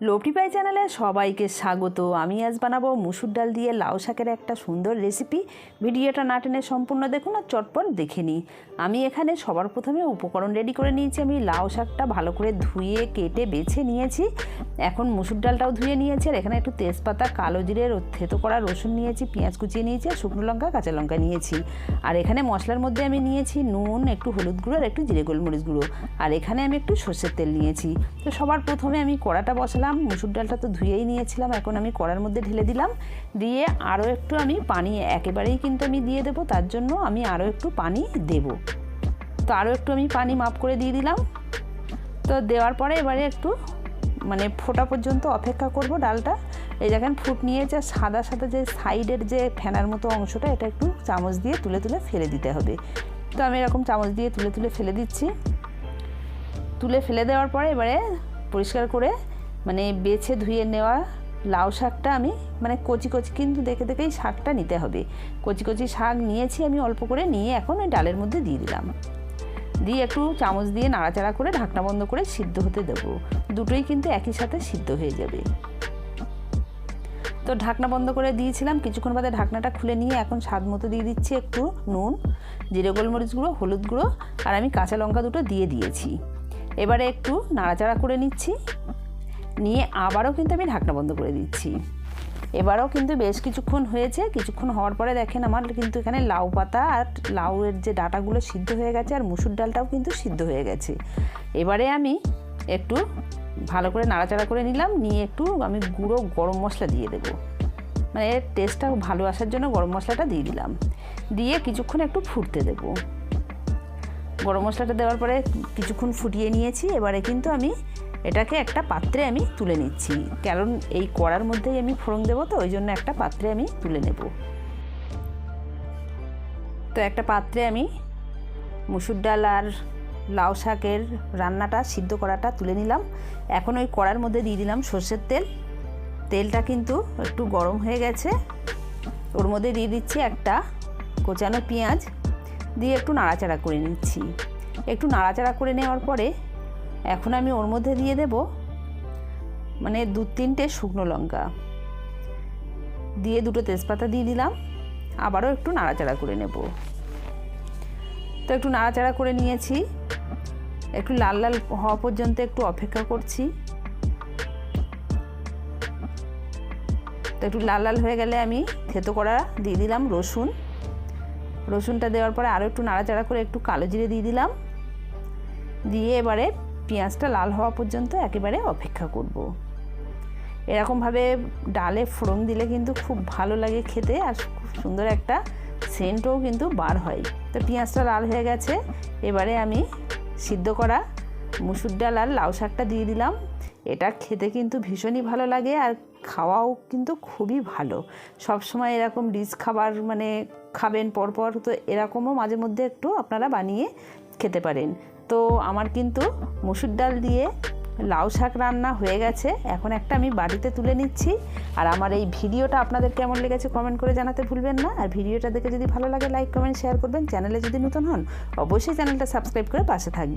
লোপটিপাই চ্যানেলে সবাইকে স্বাগত। আমি আজ বানাবো মুসুর ডাল দিয়ে লাউ শাকের একটা সুন্দর রেসিপি ভিডিওটা না টেনে সম্পূর্ণ দেখুন আর চটপট দেখে নিই আমি এখানে সবার প্রথমে উপকরণ রেডি করে নিয়েছি। আমি লাউ শাকটা ভালো করে ধুয়ে, কেটে, বেছে নিয়েছি। এখন মুসুর ডালটাও ধুয়ে নিয়েছি আর এখানে একটু তেজপাতা, কালো জিরের থেতো করা রসুন নিয়েছি, পেঁয়াজ কুচিয়ে নিয়েছি আর শুকনো লঙ্কা, কাঁচা লঙ্কা নিয়েছি। আর এখানে মশলার মধ্যে আমি নিয়েছি নুন, একটু হলুদ গুঁড়ো আর একটু জিরে গোলমরিচ গুঁড়ো। আর এখানে আমি একটু সর্ষের তেল নিয়েছি। তো সবার প্রথমে আমি কড়াটা বসালাম। মুসুর ডালটা তো ধুয়েই নিয়েছিলাম, এখন আমি কড়ার মধ্যে ঢেলে দিলাম। দিয়ে আরও একটু আমি পানি, একেবারেই কিন্তু আমি দিয়ে দেবো, তার জন্য আমি আরও একটু পানি দেব। তো আরও একটু আমি পানি মাপ করে দিয়ে দিলাম। তো দেওয়ার পরে এবারে একটু মানে ফোটা পর্যন্ত অপেক্ষা করব ডালটা। এই দেখেন, ফুট নিয়েছে, সাদা সাদা যে সাইডের যে ফেনার মতো অংশটা, এটা একটু চামচ দিয়ে তুলে তুলে ফেলে দিতে হবে। তো আমি এরকম চামচ দিয়ে তুলে তুলে ফেলে দিচ্ছি। তুলে ফেলে দেওয়ার পরে এবারে পরিষ্কার করে মানে বেছে ধুয়ে নেওয়া লাউ শাকটা আমি মানে কচি কচি কিন্তু দেখে দেখেই শাকটা নিতে হবে। কচি কচি শাক নিয়েছি আমি অল্প করে, নিয়ে এখন ওই ডালের মধ্যে দিয়ে দিলাম। দিয়ে একটু চামচ দিয়ে নাড়াচাড়া করে ঢাকনা বন্ধ করে সিদ্ধ হতে দেবো। দুটোই কিন্তু একই সাথে সিদ্ধ হয়ে যাবে। তো ঢাকনা বন্ধ করে দিয়েছিলাম। কিছুক্ষণ বাদে ঢাকনাটা খুলে নিয়ে এখন স্বাদ মতো দিয়ে দিচ্ছি একটু নুন, জিরে, গোলমরিচ গুঁড়ো, হলুদ গুঁড়ো, আর আমি কাঁচা লঙ্কা দুটো দিয়ে দিয়েছি। এবারে একটু নাড়াচাড়া করে নিচ্ছি। নিয়ে আবারও কিন্তু আমি ঢাকনা বন্ধ করে দিচ্ছি। এবারও কিন্তু বেশ কিছুক্ষণ হয়েছে। কিছুক্ষণ হওয়ার পরে দেখেন আমার কিন্তু এখানে লাউ পাতা আর লাউয়ের যে ডাটাগুলো সিদ্ধ হয়ে গেছে আর মুসুর ডালটাও কিন্তু সিদ্ধ হয়ে গেছে। এবারে আমি একটু ভালো করে নাড়াচাড়া করে নিলাম। নিয়ে একটু আমি গুঁড়ো গরম মশলা দিয়ে দেবো। মানে এর টেস্টটা ভালো আসার জন্য গরম মশলাটা দিয়ে দিলাম। দিয়ে কিছুক্ষণ একটু ফুটতে দেবো। গরম মশলাটা দেওয়ার পরে কিছুক্ষণ ফুটিয়ে নিয়েছি। এবারে কিন্তু আমি এটাকে একটা পাত্রে আমি তুলে নিচ্ছি। কারণ এই কড়ার মধ্যেই আমি ফোড়ন দেবো তো, ওই জন্য একটা পাত্রে আমি তুলে নেব। তো একটা পাত্রে আমি মুসুর ডাল আর লাউ শাকের রান্নাটা, সিদ্ধ করাটা তুলে নিলাম। এখন ওই কড়ার মধ্যে দিয়ে দিলাম সর্ষের তেল। তেলটা কিন্তু একটু গরম হয়ে গেছে। ওর মধ্যে দিয়ে দিচ্ছি একটা কোচানো পেঁয়াজ। দিয়ে একটু নাড়াচাড়া করে নিচ্ছি। একটু নাড়াচাড়া করে নেওয়ার পরে এখন আমি ওর মধ্যে দিয়ে দেব মানে দু তিনটে শুকনো লঙ্কা। দিয়ে দুটো তেজপাতা দিয়ে দিলাম। আবারও একটু নাড়াচাড়া করে নেব। তো একটু নাড়াচাড়া করে নিয়েছি। একটু লাল লাল হওয়া পর্যন্ত একটু অপেক্ষা করছি। তো একটু লাল লাল হয়ে গেলে আমি থেতো করা দিয়ে দিলাম রসুন। রসুনটা দেওয়ার পরে আরও একটু নাড়াচাড়া করে একটু কালো জিরে দিয়ে দিলাম। দিয়ে এবারে পেঁয়াজটা লাল হওয়া পর্যন্ত একেবারে অপেক্ষা করব। এরকমভাবে ডালে ফোড়ন দিলে কিন্তু খুব ভালো লাগে খেতে আর খুব সুন্দর একটা সেন্টও কিন্তু বার হয়। তো পেঁয়াজটা লাল হয়ে গেছে, এবারে আমি সিদ্ধ করা মুসুর ডাল আর লাউ শাকটা দিয়ে দিলাম। এটা খেতে কিন্তু ভীষণই ভালো লাগে আর খাওয়াও কিন্তু খুবই ভালো। সব সময় এরকম রিচ খাবার মানে খাবেন পরপর, তো এরকমও মাঝে মধ্যে একটু আপনারা বানিয়ে খেতে পারেন। তো আমার কিন্তু মুসুর ডাল দিয়ে লাউ শাক রান্না হয়ে গেছে। এখন একটা আমি বাড়িতে তুলে নিচ্ছি। আর আমার এই ভিডিওটা আপনাদের কেমন লেগেছে কমেন্ট করে জানাতে ভুলবেন না। আর ভিডিওটা দেখে যদি ভালো লাগে, লাইক, কমেন্ট, শেয়ার করবেন। চ্যানেলে যদি নতুন হন, অবশ্যই চ্যানেলটা সাবস্ক্রাইব করে পাশে থাকবেন।